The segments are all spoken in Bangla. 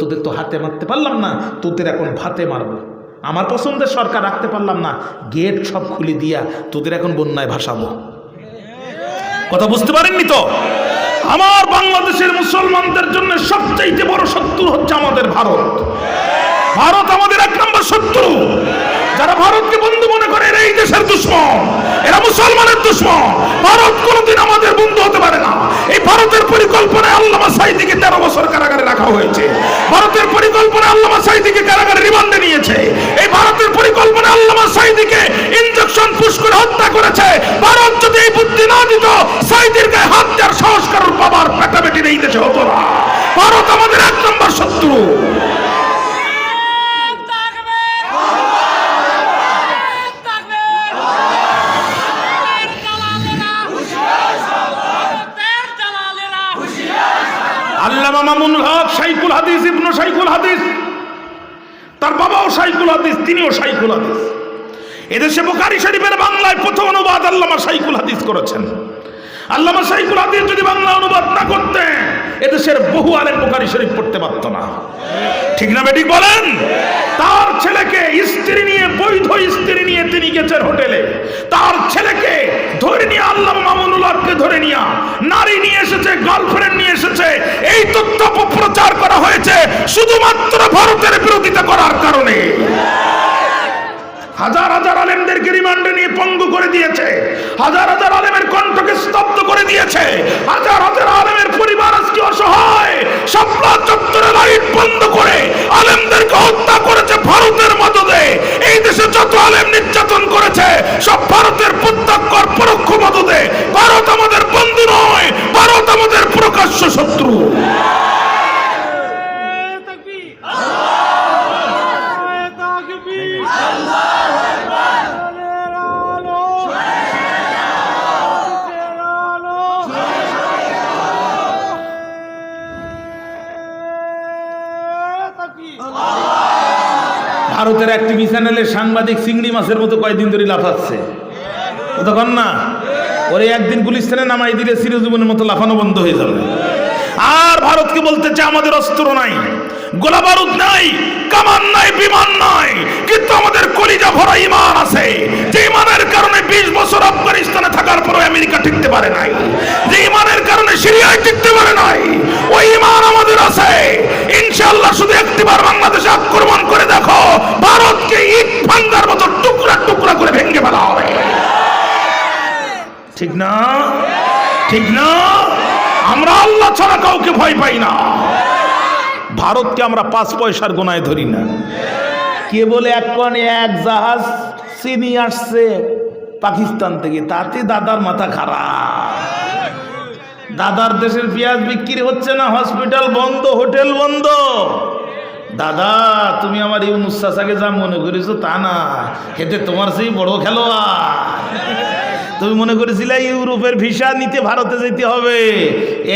তোদের তো হাতে মারতে পারলাম না, তোদের এখন ভাতে মারবো। আমার পছন্দের সরকার রাখতে পারলাম না, গেট সব খুলে দিয়া তোদের এখন বন্যায় ভাসাবো। কথা বুঝতে পারেননি তো? আমার বাংলাদেশের মুসলমানদের জন্য সবচাইতে বড় শত্রু হচ্ছে আমাদের ভারত। ভারত আমাদের এক নম্বর শত্রু। যারা ভারতকে বন্ধু মনে করে এই দেশের দুশ্মন। এরা মুসলমানের দুশ্মন। ভারত কোনোদিন আমাদের বন্ধু হতে পারে না। এই ভারতের পরিকল্পনায় আল্লামা সাইদিকে তেরো বছর কারাগারে রাখা হয়েছে। ভারতের পরিকল্পনায় আল্লামা সাইদিকে কারাগারে রিমান্ডে নিয়েছে। এই ভারতের পরিকল্পনা আল্লামা সাইদিকে ইনজেকশন পুশ করে হত্যা করেছে। ভারত যদি এই বুদ্ধি না দিত সাইদির গায়ে হাত দেওয়ার সাহস কারোর বাবার পেটাবেটির এই দেশে হতো না ভারত আমাদের এক নম্বর শত্রু আল্লামা হক সাইকুল হাদিস, ইবনু সাইকুল হাদিস। তার বাবাও সাইকুল হাদিস, তিনিও সাইকুল হাদিস। এদেশে বোকারি শরীফের বাংলায় প্রথম অনুবাদ আল্লামা সাইকুল হাদিস করেছেন। আল্লামা সাইকুল হাদিস যদি বাংলা অনুবাদ না করতেন, এদেশের বহু আলেম বোকারি শরীফ পড়তে পারত না। ঠিক না বলেন? তার ছেলেকে স্ত্রী নিয়ে, বৈধ স্ত্রী নিয়ে তিনি গেছেন হোটেলে। ধরে নিয়া। নারী নিয়ে এসেছে গার্লফ্রেন্ড নিয়ে এসেছে। এই তথ্য প্রচার করা হয়েছে শুধুমাত্র ভারতের বিরোধিতা করার কারণে। হাজার হাজার আলেমদেরকে রিমান্ডে নিয়ে পঙ্গু করে দিয়েছে। হাজার হাজার আলেমের কণ্ঠকে স্তব্ধ করে দিয়েছে। ভারতের এক টিভি চ্যানেলের সাংবাদিক চিংড়ি মাছের মতো কয়েকদিন ধরে লাফাচ্ছে। তখন না? ওরে একদিন পুলিশ থানে নামাই দিলে চিরজীবনের মতো লাফানো বন্ধ হয়ে যাবে। আর ভারতকে বলতে চায় আমাদের অস্ত্র নাই, গোলা বারুদ নাই, কামান নাই, বিমান নাই, কিন্তু আমাদের কলিজা ভরা ইমান আছে। যে ইমানের কারণে বিশ বছর আফগানিস্তানে থাকার পরে আমেরিকা টিকতে পারে নাই। যে ইমানের কারণে সিরিয়ায় টিকতে পারে নাই, ওই ইমান আমাদের আছে। ইনশাআল্লাহ শুধু একটিবার বাংলাদেশে আক্রমণ করে দেখো ভারতকে ইট ভাঙ্গার মতো টুকরা টুকরা করে ভেঙে ফেলা হবে। ঠিক না? ঠিক না? আমরা আল্লাহ ছাড়া কাউকে ভয় পাই না। ভারতকে আমরা পাঁচ পয়সার গোনায় ধরি না। কে বলে এক কনে এক জাহাজ চিনি আসছে পাকিস্তান থেকে, তাতে দাদার মাথা খারাপ। দাদার দেশের পেঁয়াজ বিক্রি হচ্ছে না, হসপিটাল বন্ধ, হোটেল বন্ধ। দাদা, তুমি আমার ইউনুস চাচাকে যা মনে করেছ তা না, হেতে তোমার সেই বড় খেলোয়াড়। তুমি মনে করেছিলে ইউরোপের ভিসা নিতে ভারতে যেতে হবে।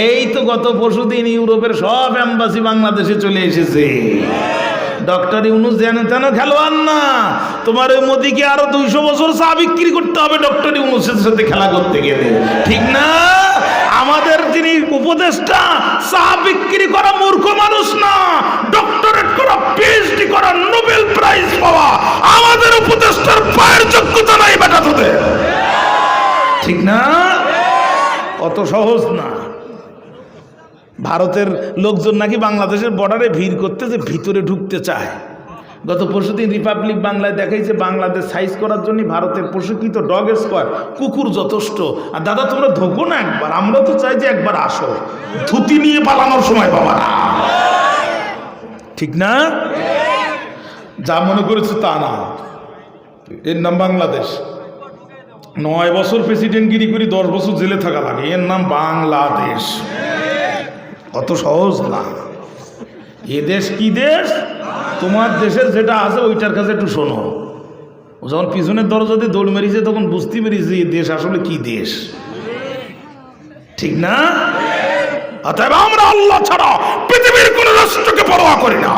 এই তো গত পরশুদিন ইউরোপের সব এম্বাসি বাংলাদেশে চলে এসেছে। ডক্টর ইউনুস যেন তেন খেলোয়াড় না, তোমার ওই মোদিকে আরও দুইশো বছর চা বিক্রি করতে হবে ডক্টর ইউনুসের সাথে খেলা করতে গেলে। ঠিক না? আমাদের যিনি উপদেষ্টা, চা বিক্রি করা মূর্খ মানুষ না যোগ্যতা নাই বেটা তোদের। ঠিক না? অত সহজ না। ভারতের লোকজন নাকি বাংলাদেশের বর্ডারে ভিড় করতে যে ভিতরে ঢুকতে চায়। গত পরশুদিন রিপাবলিক বাংলায় দেখাইছে বাংলাদেশ সাইজ করার জন্য ভারতের প্রশিক্ষিত ডগ স্কোয়াড কুকুর যথেষ্ট। আর দাদা, তোমরা ধোকো না একবার আমরা তো চাই যে একবার আসো। ধুতি নিয়ে পালানোর সময় বাবা। ঠিক না? যা মনে করেছে তা না। এর নাম বাংলাদেশ। নয় বছর প্রেসিডেন্টগিরি করি, দশ বছর জেলে থাকা লাগে। এর নাম বাংলাদেশ। অত সহজ না। এ দেশ কি দেশ? তোমার দেশের যেটা আছে, ওইটার কাছে একটু শোনো। যখন পিছনের দরজা দিয়ে দৌড় মেরেছে, তখন বুঝতে পেরেছি এই দেশ আসলে কি দেশ। ঠিক না? অতএব আমরা আল্লাহ ছাড়া পৃথিবীর কোন রাষ্ট্রকে পরোয়া করি না।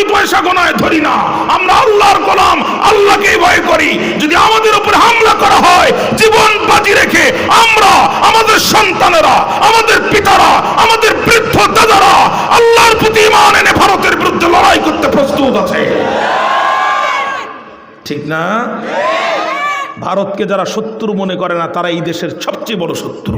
দুই পয়সা গোনায় ধরি না। আমরা আল্লাহর গোলাম, আল্লাহকেই ভয় করি। যদি আমাদের উপর হামলা করা হয়, জীবন বাজি রেখে আমরা, আমাদের সন্তানেরা, আমাদের পিতারা, আমাদের বৃদ্ধ দাদারা আল্লাহর প্রতি ইমান এনে ভারতের বিরুদ্ধে লড়াই করতে প্রস্তুত আছে। ঠিক না? ভারতকে যারা শত্রু মনে করে না, তারা এই দেশের সবচেয়ে বড় শত্রু।